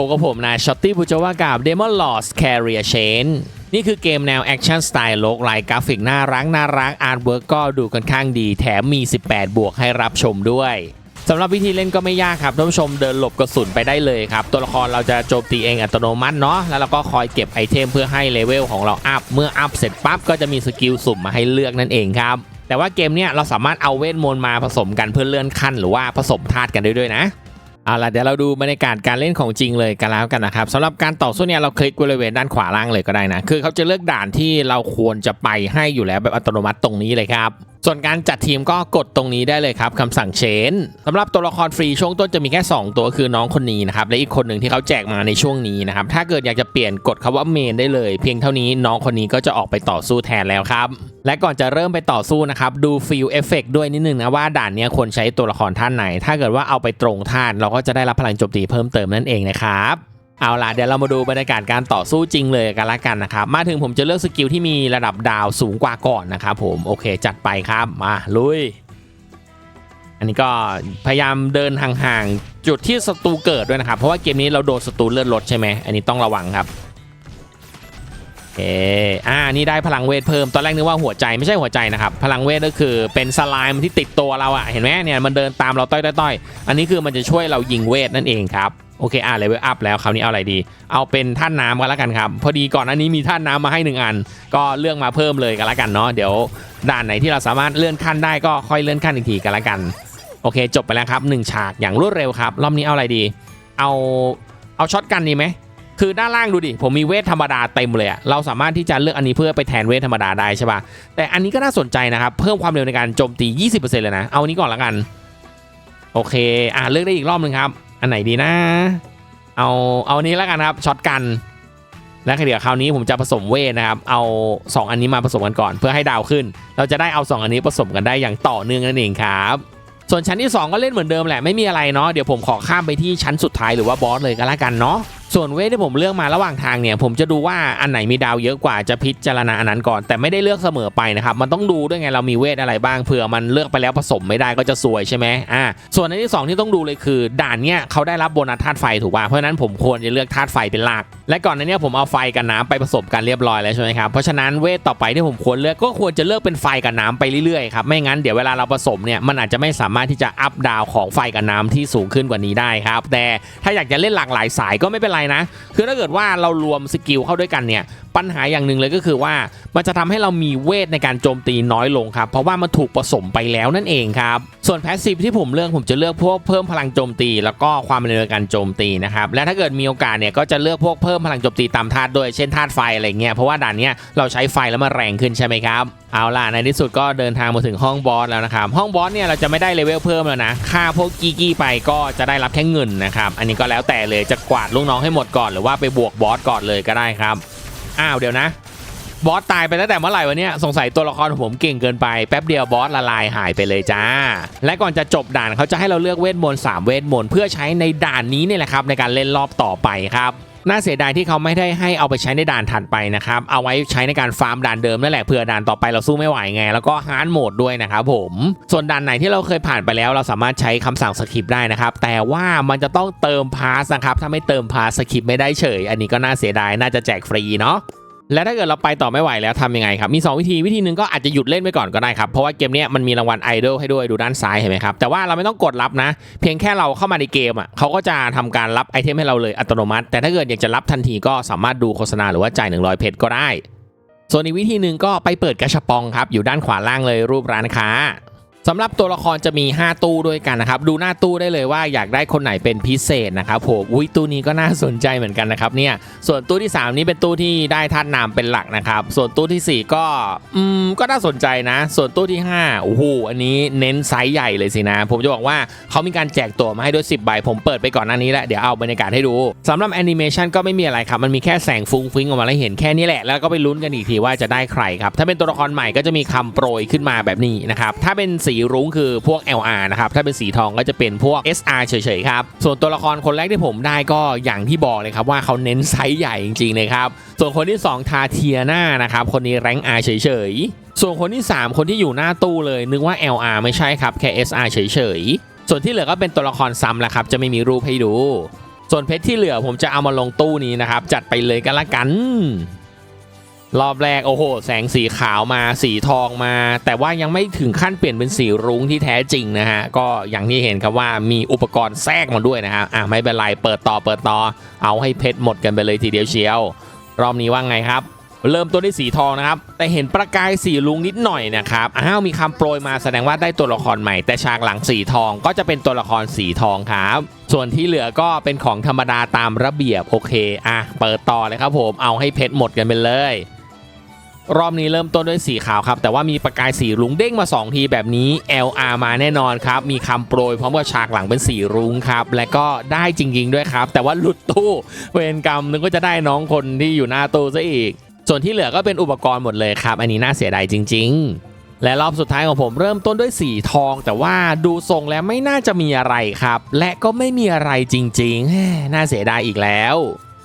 พบกับผมนายช็อตตี้บูจาวากับ Demon Lost Carrier Chain นี่คือเกมแนวแอคชั่นสไตล์โลกไลกราฟิกน่ารักน่ารักอาร์ตเวิร์กก็ดูค่อนข้างดี แถมมี 18 บวกให้รับชมด้วยสำหรับวิธีเล่นก็ไม่ยากครับท่านผู้ชมเดินหลบกระสุนไปได้เลยครับ ตัวละครเราจะโจมตีเองอัตโนมัติเนาะแล้วเราก็คอยเก็บไอเทมเพื่อให้เลเวลของเราอัพเมื่ออัพเสร็จปั๊บก็จะมีสกิลสุ่มมาให้เลือกนั่นเองครับแต่ว่าเกมเนี้ยเราสามารถเอาเวทมนต์มาผสมกันเพื่อเลื่อนขั้นหรือว่าผสมธาตุกันได้ด้วยนะ เอาล่ะเดี๋ยวเราดูบรรยากาศการเล่นของจริงเลยกันแล้วกันนะครับสำหรับการต่อสู้เนี่ยเราคลิกบริเวณด้านขวาล่างเลยก็ได้นะ คือเขาจะเลือกด่านที่เราควรจะไปให้อยู่แล้วแบบอัตโนมัติตรงนี้เลยครับ ส่วนการจัดทีมก็กดตรงนี้ได้เลยครับคำสั่งเชนสำหรับตัวละครฟรีช่วงต้นจะมีแค่ 2 ตัวคือน้องคนนี้นะครับและอีกคนหนึ่งที่เขาแจกมาในช่วงนี้นะครับถ้าเกิดอยากจะเปลี่ยนกดคำว่าเมนได้เลย เพียงเท่านี้น้องคนนี้ก็จะออกไปต่อสู้แทนแล้วครับและก่อนจะเริ่มไปต่อสู้นะครับดูฟิลเอฟเฟกด้วยนิดนึงนะว่าด่านนี้ควรใช้ตัวละครท่านไหน ถ้าเกิดว่าเอาไปตรงท่านเราก็จะได้รับพลังโจมตีเพิ่มเติมนั่นเองนะครับ เอาล่ะเดี๋ยวเรามาดูบรรยากาศการต่อสู้จริงเลยกันละกันนะครับมาถึงผมจะเลือกสกิลที่มีระดับดาวสูงกว่าก่อนนะครับผมโอเคจัดไปครับมาลุย อันนี้ก็พยายามเดินห่างๆจุดที่ศัตรูเกิดด้วยนะครับ เพราะว่าเกมนี้เราโดนศัตรูเลือดลดใช่ไหมอันนี้ต้องระวังครับโอเคอ่านี่ได้พลังเวทเพิ่มตอนแรกนึกว่าหัวใจไม่ใช่หัวใจนะครับพลังเวทก็คือเป็นสไลม์ที่ติดตัวเราอะเห็นไหมเนี่ยมันเดินตามเราต้อยๆต้อยอันนี้คือมันจะช่วยเรายิงเวทนั่นเองครับ โอเคอ่าเลเวลอัพแล้วคราวนี้เอาอะไรดี เอาเป็นท่านน้ำกันแล้วกันครับ พอดีก่อนอันนี้มีท่านน้ำมาให้หนึ่งอัน ก็เลือกมาเพิ่มเลยกันแล้วกันเนาะเดี๋ยวด่านไหนที่เราสามารถเลื่อนขั้นได้ก็ค่อยเลื่อนขั้นอีกทีกันแล้วกันโอเค จบไปแล้วครับหนึ่งฉากอย่างรวดเร็วครับรอบนี้เอาอะไรดี เอาเอาช็อตกันดีไหมคือด้านล่างดูดิผมมีเวทธรรมดาเต็มเลยอะเราสามารถที่จะเลือกอันนี้เพื่อไปแทนเวทธรรมดาได้ใช่ป่ะแต่อันนี้ก็น่าสนใจนะครับเพิ่มความเร็วในการโจมตี 20%เลยนะเอาอันนี้ก่อนละกัน โอเค อ่าเลือกได้อีกรอบหนึ่งครับ อันไหนดีนะ เอาเอานี้แล้วกันครับช็อตกันและเดี๋ยวคราวนี้ผมจะผสมเวทนะครับ เอา 2 อันนี้มาผสมกันก่อน เพื่อให้ดาวขึ้น เราจะได้เอา 2 อันนี้ผสมกันได้อย่างต่อเนื่องนั่นเองครับ ส่วนชั้นที่ 2 ก็เล่นเหมือนเดิมแหละไม่มีอะไรเนาะเดี๋ยวผมขอข้ามไปที่ชั้นสุดท้ายหรือว่าบอสเลยก็แล้วกันเนาะ ส่วนเวทที่ผมเลือกมาระหว่างทางเนี่ย ผมจะดูว่าอันไหนมีดาวเยอะกว่าจะพิจารณาอันนั้นก่อน แต่ไม่ได้เลือกเสมอไปนะครับ มันต้องดูด้วยไงเรามีเวทอะไรบ้างเผื่อมันเลือกไปแล้วผสมไม่ได้ก็จะซวยใช่ไหมอ่าส่วนอันที่ 2 ที่ต้องดูเลยคือ ด่านเนี่ยเขาได้รับโบนัสธาตุไฟถูกป่ะเพราะนั้นผมควรจะเลือกธาตุไฟเป็นหลัก และก่อนหน้านี้ผมเอาไฟกับน้ำไปผสมกันเรียบร้อยแล้วใช่ไหมครับเพราะฉะนั้นเวทต่อไปที่ผมควรเลือกก็ควรจะเลือกเป็นไฟกับน้ำไปเรื่อยๆครับไม่งั้นเดี๋ยวเวลาเราผสมเนี่ยมันอาจจะไม่สามารถที่จะอัพดาวของไฟกับน้ำที่สูงขึ้นกว่านี้ได้ครับแต่ถ้าอยากจะเล่นหลากหลายสายก็ไม่เป็นไรนะ คือถ้าเกิดว่าเรารวมสกิลเข้าด้วยกันเนี่ยปัญหาอย่างหนึ่งเลยก็คือว่ามันจะทำให้เรามีเวทในการโจมตีน้อยลงครับ เพราะว่ามันถูกผสมไปแล้วนั่นเองครับ ส่วนแพสซีฟที่ผมเลือกผมจะเลือกพวกเพิ่มพลังโจมตี แล้วก็ความเร็วในการโจมตีนะครับและถ้าเกิดมีโอกาสเนี่ยก็จะเลือกพวกเพิ่มพลังโจมตีตามธาตุด้วยเช่นธาตุไฟอะไรเงี้ยเพราะว่าด่านเนี้ยเราใช้ไฟแล้วมันแรงขึ้นใช่ไหมครับเอาล่ะในที่สุดก็เดินทางมาถึงห้องบอสแล้วนะครับห้องบอสเนี่ยเราจะไม่ได้เลเวลเพิ่มแล้วนะค่าพวกกีกี้ไปก็จะได้รับแค่เงินนะครับอันนี้ก็แล้วแต่เลยจะกวาดลูกน้องให้หมดก่อน หรือว่าไปบวกบอสก่อนเลยก็ได้ครับ อ้าวเดี๋ยวนะ บอสตายไปตั้งแต่เมื่อไหร่วะเนี่ยสงสัยตัวละครผมเก่งเกินไปแป๊บเดียวบอสละลายหายไปเลยจ้า และก่อนจะจบด่านเขาจะให้เราเลือกเวทมนต์3เวทมนต์เพื่อใช้ในด่านนี้นี่แหละครับในการเล่นรอบต่อไปครับน่าเสียดายที่เขาไม่ได้ให้เอาไปใช้ในด่านถัดไปนะครับ เอาไว้ใช้ในการฟาร์มด่านเดิมนั่นแหละเผื่อด่านต่อไปเราสู้ไม่ไหวไง แล้วก็ฮาร์ดโหมดด้วยนะครับผม ส่วนด่านไหนที่เราเคยผ่านไปแล้ว เราสามารถใช้คำสั่งสคริปได้นะครับ แต่ว่ามันจะต้องเติมพาสนะครับ ถ้าไม่เติมพาสสคริปไม่ได้เฉย อันนี้ก็น่าเสียดาย น่าจะแจกฟรีเนาะ และถ้าเกิดเราไปต่อไม่ไหวแล้วทำยังไงครับมี 2 วิธีวิธีหนึ่งก็อาจจะหยุดเล่นไปก่อนก็ได้ครับเพราะว่าเกมนี้มันมีรางวัลไอดอลให้ด้วยดูด้านซ้ายเห็นไหมครับแต่ว่าเราไม่ต้องกดรับนะ เพียงแค่เราเข้ามาในเกมอะเขาก็จะทำการรับไอเทมให้เราเลยอัตโนมัติ แต่ถ้าเกิดอยากจะรับทันทีก็สามารถดูโฆษณาหรือว่าจ่าย100 เพชรก็ได้ ส่วนอีกวิธีหนึ่งก็ไปเปิดกระชับปองครับอยู่ด้านขวาล่างเลยรูปร้านค้า สำหรับตัวละครจะมี 5 ตู้ด้วยกันนะครับ ดูหน้าตู้ได้เลยว่าอยากได้คนไหนเป็นพิเศษนะครับผมอุ้ยตู้นี้ก็น่าสนใจเหมือนกันนะครับเนี่ยส่วนตู้ที่ 3 นี้เป็นตู้ที่ได้ธาตุน้ำเป็นหลักนะครับ ส่วนตู้ทีสี่ 4 ก็อืมก็น่าสนใจนะ ส่วนตู้ที่5โอ้โหอันนี้เน้นไซส์ใหญ่เลยสินะ ผมจะบอกว่าเขามีการแจกตัวมาให้ด้วย 10 ใบ ผมเปิดไปก่อนหน้านี้แล้วเดี๋ยวเอาบรรยากาศให้ดูสำหรับแอนิเมชันก็ไม่มีอะไรครับมันมีแค่แสงฟุ้งฟิ้งออกมาแล้วเห็นแค่นี้แหละแล้วก็ไปลุ้นกันอีกทีว่าจะได้ใครครับถ้าเป็นตัวละครใหม่ก็จะมีคำโปรยขึ้นมาแบบนี้นะครับถ้าเป็นสีรุ้งคือพวก LR นะครับถ้าเป็นสีทองก็จะเป็นพวก SR เฉยๆครับส่วนตัวละครคนแรกที่ผมได้ก็อย่างที่บอกเลยครับว่าเขาเน้นไซส์ใหญ่จริงๆเลยครับส่วนคนที่ 2 ทาเทียนานะครับคนนี้แรง R เฉยๆ ส่วนคนที่ 3 คนที่อยู่หน้าตู้เลยนึกว่า LR ไม่ใช่ครับแค่ SR เฉยๆ ส่วนที่เหลือก็เป็นตัวละครซ้ำแหละครับจะไม่มีรูปให้ดู ส่วนเพชรที่เหลือผมจะเอามาลงตู้นี้นะครับจัดไปเลยกันละกัน รอบแรก โอ้โห แสงสีขาวมาสีทองมา แต่ว่ายังไม่ถึงขั้นเปลี่ยนเป็นสีรุ้งที่แท้จริงนะฮะ ก็อย่างที่เห็นครับว่ามีอุปกรณ์แทรกมาด้วยนะฮะอะไม่เป็นไร เปิดต่อเปิดต่อ เอาให้เพชรหมดกันไปเลยทีเดียวเชียว รอบนี้ว่าไงครับ เริ่มต้นด้วยสีทองนะครับ แต่เห็นประกายสีลุงนิดหน่อยนะครับอ้าวมีคำโปรยมาแสดงว่าได้ตัวละครใหม่ แต่ฉากหลังสีทองก็จะเป็นตัวละครสีทองครับส่วนที่เหลือก็เป็นของธรรมดาตามระเบียบโอเคอะเปิดต่อเลยครับผมเอาให้เพชรหมดกันไปเลย รอบนี้เริ่มต้นด้วยสีขาวครับ แต่ว่ามีประกายสีรุ้งเด้งมา 2 ทีแบบนี้ LR มาแน่นอนครับ มีคำโปรยพร้อมกับฉากหลังเป็นสีรุ้งครับ และก็ได้จริง ๆ ด้วยครับ แต่ว่าหลุดตู้เวรกรรมนึกว่าจะได้น้องคนที่อยู่หน้าตู้ซะอีก ส่วนที่เหลือก็เป็นอุปกรณ์หมดเลยครับ อันนี้น่าเสียดายจริง ๆและรอบสุดท้ายของผมเริ่มต้นด้วยสีทอง แต่ว่าดูทรงแล้วไม่น่าจะมีอะไรครับ และก็ไม่มีอะไรจริงๆน่าเสียดายอีกแล้ว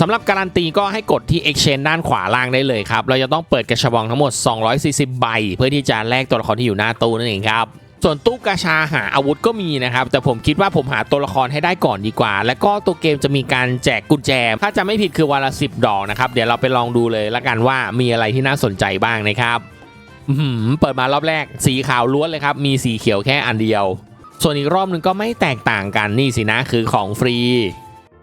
สำหรับการันตีก็ให้กดที่ Exchange ด้านขวาล่างได้เลยครับ เราจะต้องเปิดกระชบองทั้งหมด 240 ใบ เพื่อที่จะแลกตัวละครที่อยู่หน้าตู้นั่นเองครับส่วนตู้กาชาหาอาวุธก็มีนะครับ แต่ผมคิดว่าผมหาตัวละครให้ได้ก่อนดีกว่า แล้วก็ตัวเกมจะมีการแจกกุญแจ ถ้าจะไม่ผิดคือวันละ10ดอกนะครับ เดี๋ยวเราไปลองดูเลยละกันว่ามีอะไรที่น่าสนใจบ้างนะครับอื้อหือเปิดมารอบแรก สีขาวล้วนเลยครับ มีสีเขียวแค่อันเดียว ส่วนอีกรอบหนึงก็ไม่แตกต่างกันนี่สินะคือของฟรี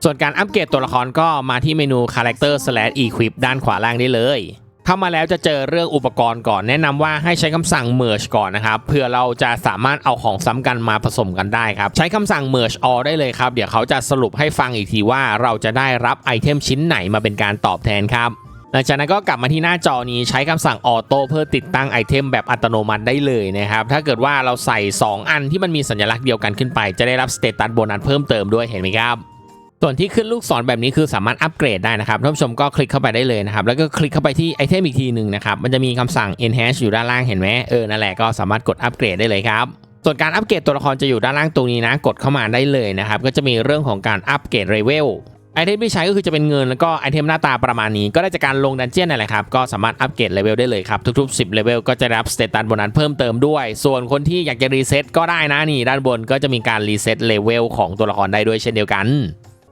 ส่วนการอัปเกรดตัวละครก็มาที่เมนู Character slash Equip ด้านขวาล่างได้เลยเข้ามาแล้วจะเจอเรื่องอุปกรณ์ก่อน แนะนำว่าให้ใช้คำสั่ง merge ก่อนนะครับเพื่อเราจะสามารถเอาของซ้ำกันมาผสมกันได้ครับ ใช้คำสั่ง merge all ได้เลยครับ เดี๋ยวเขาจะสรุปให้ฟังอีกทีว่าเราจะได้รับไอเทมชิ้นไหนมาเป็นการตอบแทนครับหลังจากนั้นก็กลับมาที่หน้าจอนี้ใช้คำสั่งออโต้เพื่อติดตั้งไอเทมแบบอัตโนมัติได้เลยนะครับ ถ้าเกิดว่าเราใส่ 2 อันที่มันมีสัญลักษณ์เดียวกันขึ้นไป จะได้รับสเตตัสโบนัสเพิ่มเติมด้วยเห็นไหมครับ ส่วนที่ขึ้นลูกศรแบบนี้คือสามารถอัปเกรดได้นะครับท่านผู้ชมก็คลิกเข้าไปได้เลยนะครับ แล้วก็คลิกเข้าไปที่ไอเทมอีกทีหนึ่งนะครับ มันจะมีคำสั่ง enhance อยู่ด้านล่างเห็นไหมเออ นั่นแหละก็สามารถกดอัปเกรดได้เลยครับ ส่วนการอัปเกรดตัวละครจะอยู่ด้านล่างตรงนี้นะ กดเข้ามาได้เลยนะครับ ก็จะมีเรื่องของการอัปเกรดเลเวลไอเทมที่ใช้ก็คือจะเป็นเงินแล้วก็ไอเทมหน้าตาประมาณนี้ ก็ได้จากการลงดันเจี้ยนนั่นแหละครับ ก็สามารถอัปเกรดเลเวลได้เลยครับ ทุกๆ 10เลเวลก็จะได้รับสเตตัสโบนัสเพิ่มเติมด้วย ส่วนคนที่อยากจะรีเซ็ตก็ได้นะนี่ด้านบนก็จะมีการรีเซ็ตเลเวลของตัวละครได้ด้วยเช่นเดียวกัน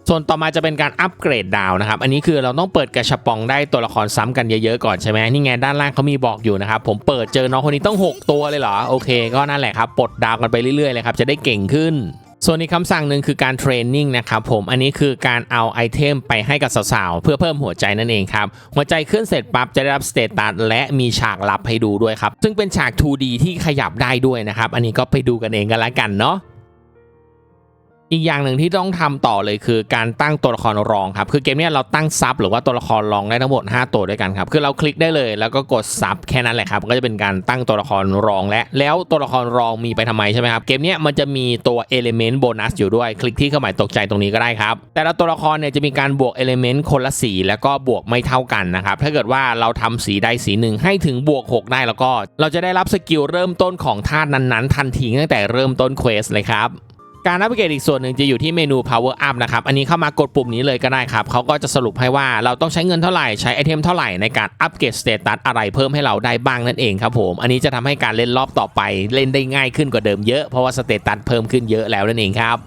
ส่วนต่อมาจะเป็นการอัปเกรดดาวนะครับ อันนี้คือเราต้องเปิดกระชับปองได้ตัวละครซ้ำกันเยอะๆก่อนใช่ไหมนี่ไงด้านล่างเขามีบอกอยู่นะครับ ผมเปิดเจอน้องคนนี้ต้อง 6 ตัวเลยเหรอ โอเค ก็นั่นแหละครับ ปลดดาวกันไปเรื่อยๆเลยครับ จะได้เก่งขึ้นส่วนอีกคำสั่งหนึ่งคือการเทรนนิ่งนะครับผมอันนี้คือการเอาไอเทมไปให้กับสาวๆ เพื่อเพิ่มหัวใจนั่นเองครับหัวใจขึ้นเสร็จปั๊บจะได้รับสเตตัสและมีฉากลับให้ดูด้วยครับ ซึ่งเป็นฉาก 2D ที่ขยับได้ด้วยนะครับ อันนี้ก็ไปดูกันเองกันละกันเนาะ อีกอย่างหนึ่งที่ต้องทำต่อเลยคือการตั้งตัวละครรองครับ คือเกมนี้เราตั้งซับหรือว่าตัวละครรองได้ทั้งหมด 5 ตัวด้วยกันครับ คือเราคลิกได้เลยแล้วก็กดซับแค่นั้นแหละครับ ก็จะเป็นการตั้งตัวละครรองและ แล้วตัวละครรองมีไปทำไมใช่ไหมครับ เกมนี้มันจะมีตัว Element Bonus อยู่ด้วย คลิกที่เครื่องหมายตกใจตรงนี้ก็ได้ครับ แต่ละตัวละครเนี่ยจะมีการบวก Element คนละสีแล้วก็บวกไม่เท่ากันนะครับ ถ้าเกิดว่าเราทำสีใดสีหนึ่งให้ถึงบวก 6 ได้แล้วก็ เราจะได้รับสกิลเริ่มต้นของธาตุนั้นๆ ทันทีตั้งแต่เริ่มต้นเควสเลยครับ การอัปเกรดอีกส่วนหนึ่งจะอยู่ที่เมนู power up นะครับ อันนี้เข้ามากดปุ่มนี้เลยก็ได้ครับ เขาก็จะสรุปให้ว่าเราต้องใช้เงินเท่าไหร่ ใช้ไอเทมเท่าไหร่ในการอัปเกรดสเตตัสอะไรเพิ่มให้เราได้บ้างนั่นเองครับผม อันนี้จะทำให้การเล่นรอบต่อไปเล่นได้ง่ายขึ้นกว่าเดิมเยอะ เพราะว่าสเตตัสเพิ่มขึ้นเยอะแล้วนั่นเองครับ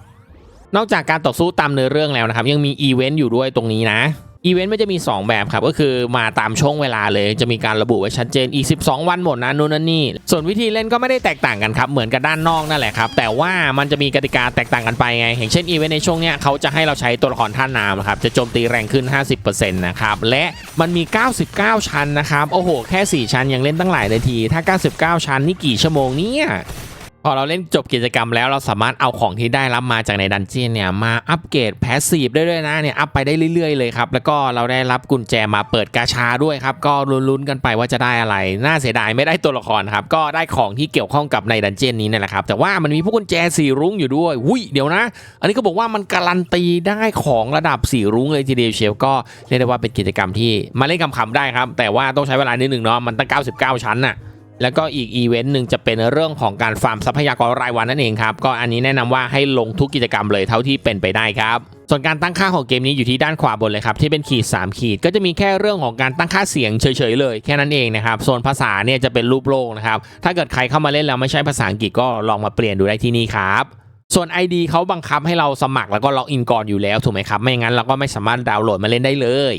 นอกจากการต่อสู้ตามเนื้อเรื่องแล้วนะครับ ยังมีอีเวนต์อยู่ด้วยตรงนี้นะ อีเวนต์มันจะมี 2 แบบครับ ก็คือมาตามช่วงเวลาเลยจะมีการระบุไว้ชัดเจนอีก 12 วันหมดนะนู่นนั่นนี่ ส่วนวิธีเล่นก็ไม่ได้แตกต่างกันครับ เหมือนกับด้านนอกนั่นแหละครับ แต่ว่ามันจะมีกติกาแตกต่างกันไปไง อย่างเช่นอีเวนต์ในช่วงเนี้ยเขาจะให้เราใช้ตัวละครท่าน้ำครับ จะโจมตีแรงขึ้น 50%นะครับ และมันมี 99 ชั้นนะครับ โอ้โห แค่ 4 ชั้นยังเล่นตั้งหลายนาที ถ้า 99 ชั้นนี่กี่ชั่วโมงเนี่ย อเราเล่นจบกิจกรรมแล้วเราสามารถเอาของที่ได้รับมาจากในดันเจียนเนี่ยมาอัปเกรดแพสซีฟได้ด้วยนะเนี่ยอัพไปได้เรื่อยๆเลยครับแล้วก็เราได้รับกุญแจมาเปิดกาชาด้วยครับก็ลุ้นๆกันไปว่าจะได้อะไร น่าเสียดายไม่ได้ตัวละครครับก็ได้ของที่เกี่ยวข้องกับในดันเจียนนี้นั่แหละครับแต่ว่ามันมีพวกกุญแจสีรุ้งอยู่ด้วยอุ้ยเดี๋ยวนะ อันนี้ก็บอกว่ามันการันตีได้ของระดับสีรุ้งเลยทีเดียวเชียวก็เรียกได้ว่าเป็นกิจกรรมที่มาเล่นคำๆได้ครับแต่ว่าต้องใช้เวลานิดหนึ่งเนาะมันตั้ง 99 ชั้นน่ะ แล้วก็อีกอีเวนต์หนึ่งจะเป็นเรื่องของการฟาร์มทรัพยากรรายวันนั่นเองครับ ก็อันนี้แนะนำว่าให้ลงทุกกิจกรรมเลยเท่าที่เป็นไปได้ครับ ส่วนการตั้งค่าของเกมนี้อยู่ที่ด้านขวาบนเลยครับ ที่เป็นขีด 3 ขีดก็จะมีแค่เรื่องของการตั้งค่าเสียงเฉยๆเลยแค่นั้นเองนะครับส่วนภาษาเนี่ยจะเป็นรูปโลกนะครับถ้าเกิดใครเข้ามาเล่นแล้วไม่ใช่ภาษาอังกฤษก็ลองมาเปลี่ยนดูได้ที่นี่ครับส่วน ID เขาบังคับให้เราสมัครแล้วก็ล็อกอินก่อนอยู่แล้วถูกไหมครับไม่งั้นเราก็ไม่สามารถดาวน์โหลดมาเล่นได้เลย